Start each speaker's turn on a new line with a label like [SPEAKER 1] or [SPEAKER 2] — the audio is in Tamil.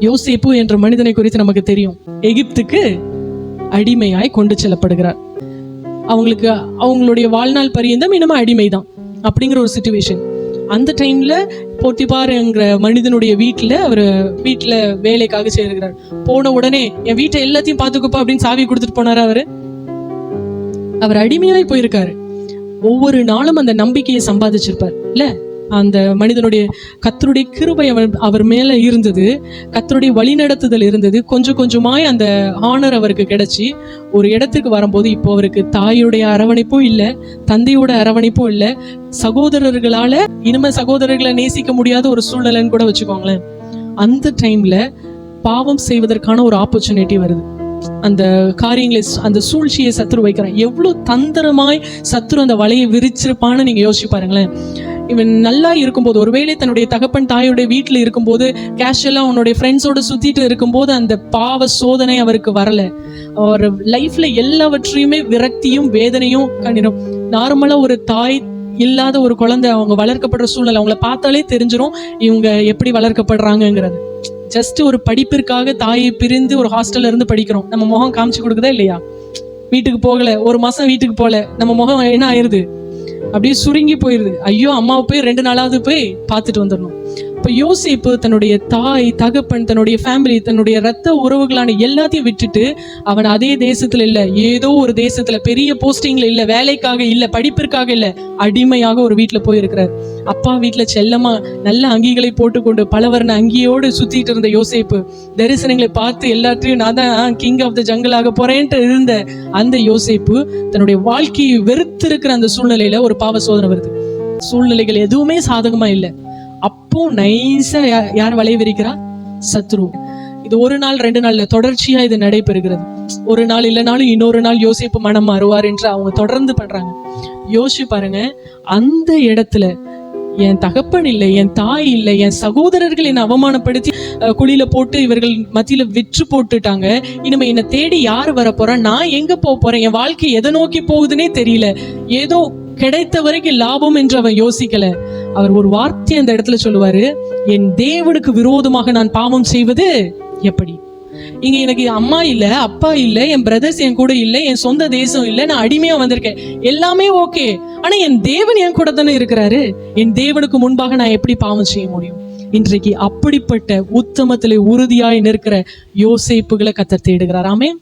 [SPEAKER 1] யோசிப்பு என்ற மனிதனை குறித்து நமக்கு தெரியும். எகிப்துக்கு அடிமையாய் கொண்டு செல்லப்படுகிறார். அவங்களுக்கு அவங்களுடைய வாழ்நாள் பரியந்தம் இனமும் அடிமைதான் அப்படிங்கிற ஒரு சுச்சுவேஷன் அந்த டைம்ல போத்திபாருங்கிற மனிதனுடைய வீட்டில் அவர் வீட்டில் வேலைக்காக சேர்கிறார். போன உடனே என் வீட்டை எல்லாத்தையும் பார்த்துக்கப்பா அப்படின்னு சாவி கொடுத்துட்டு போனார் அவரு? அவர் அடிமையாய் போயிருக்காரு. ஒவ்வொரு நாளும் அந்த நம்பிக்கையை சம்பாதிச்சிருப்பார். இல்ல அந்த மனிதனுடைய கத்தருடைய கிருபை அவர் அவர் மேலே இருந்தது. கத்தருடைய வழிநடத்துதல் இருந்தது. கொஞ்சம் கொஞ்சமாய் அந்த ஆனர் அவருக்கு கிடைச்சி. ஒரு இடத்துக்கு வரும்போது இப்போ அவருக்கு தாயுடைய அரவணைப்பும் இல்லை தந்தையோட அரவணைப்பும் இல்லை. சகோதரர்களால இனிமே சகோதரர்களை நேசிக்க முடியாத ஒரு சூழ்நிலைன்னு கூட வச்சுக்கோங்களேன். அந்த டைம்ல பாவம் செய்வதற்கான ஒரு ஆப்பர்ச்சுனிட்டி வருது. அந்த காரியங்களை அந்த சூழ்ச்சியை சத்துரு வைக்கிறான் எவ்வளவு தந்திரமாய் சத்துரு அந்த வலையை விரிச்சிருப்பான்னு நீங்க யோசிச்சு பாருங்களேன். இவன் நல்லா இருக்கும்போது ஒருவேளை தன்னுடைய தகப்பன் தாயோட வீட்டில் இருக்கும்போது கேஷுவலாக அவனுடைய ஃப்ரெண்ட்ஸோட சுற்றிட்டு இருக்கும்போது அந்த பாவ சோதனை அவருக்கு வரல. அவர் லைஃப்ல எல்லாவற்றையுமே விரக்தியும் வேதனையும் கண்டிடும் நார்மலாக ஒரு தாய் இல்லாத ஒரு குழந்தை அவங்க வளர்க்கப்படுற சூழ்நிலை அவங்கள பார்த்தாலே தெரிஞ்சிடும் இவங்க எப்படி வளர்க்கப்படுறாங்கங்கிறது. ஜஸ்ட் ஒரு படிப்பிற்காக தாயை பிரிந்து ஒரு ஹாஸ்டல்ல இருந்து படிக்கிறோம். நம்ம முகம் காமிச்சு கொடுக்குதா இல்லையா? வீட்டுக்கு போகல ஒரு மாசம் வீட்டுக்கு போகல நம்ம முகம் என்ன ஆயிருது? அப்படியே சுருங்கி போயிருது. ஐயோ அம்மாவை போய் ரெண்டு நாளாவது போய் பார்த்துட்டு வந்துடணும். இப்போ யோசிப்பு தன்னுடைய தாய் தகப்பன் தன்னுடைய ஃபேமிலி தன்னுடைய ரத்த உறவுகளான எல்லாத்தையும் விட்டுட்டு அவன் அதே தேசத்துல இல்ல. ஏதோ ஒரு தேசத்துல பெரிய போஸ்டிங்ல இல்ல வேலைக்காக இல்ல படிப்பிற்காக இல்ல அடிமையாக ஒரு வீட்டுல போயிருக்கிறார். அப்பா வீட்டுல செல்லமா நல்ல அங்கிகளை போட்டுக்கொண்டு பலவர்ண அங்கியோடு சுத்திட்டு இருந்த யோசிப்பு. தரிசனங்களை பார்த்து எல்லாத்தையும் நான் தான் கிங் ஆஃப் த ஜங்கிளாக போறேன்ட்டு இருந்த அந்த யோசிப்பு தன்னுடைய வாழ்க்கையை வெறுத்திருக்கிற அந்த சூழ்நிலையில ஒரு பாவ சோதனை வருது. சூழ்நிலைகள் எதுவுமே சாதகமா இல்லை. அப்போ நைஸா யார் வளைய விரிக்கிறா? சத்ரு. இது ஒரு நாள் ரெண்டு நாள்ல தொடர்ச்சியா இது நடைபெறுகிறது. ஒரு நாள் இல்லைனாலும் இன்னொரு நாள் யோசிப்பு மனம் மாறுவார் என்று அவங்க தொடர்ந்து பண்றாங்க. யோசிச்சு பாருங்க அந்த இடத்துல என் தகப்பன் இல்லை என் தாய் இல்லை என் சகோதரர்கள் என்னை அவமானப்படுத்தி குழியில போட்டு இவர்கள் மத்தியில விற்று போட்டுட்டாங்க. இனிமே என்னை தேடி யார் வர போறா நான் எங்க போக போறேன்? என் வாழ்க்கை எதை நோக்கி போகுதுன்னே தெரியல. ஏதோ கிடைத்த வரைக்கும் லாபம் என்று அவன் யோசிக்கல. அவர் ஒரு வார்த்தையை அந்த இடத்துல சொல்லுவாரு என் தேவனுக்கு விரோதமாக நான் பாவம் செய்வது எப்படி? இங்க எனக்கு அம்மா இல்ல அப்பா இல்ல என் பிரதர்ஸ் என் கூட இல்ல என் சொந்த தேசம் இல்ல நான் அடிமையா வந்திருக்கேன். எல்லாமே ஓகே ஆனா என் தேவன் என் கூட தானே இருக்கிறாரு. என் தேவனுக்கு முன்பாக நான் எப்படி பாவம் செய்ய முடியும்? இன்றைக்கு அப்படிப்பட்ட உத்தமத்திலே உறுதியாய் நிற்கிற யோசிப்புகளை கத்தர் தேடுகிறார்.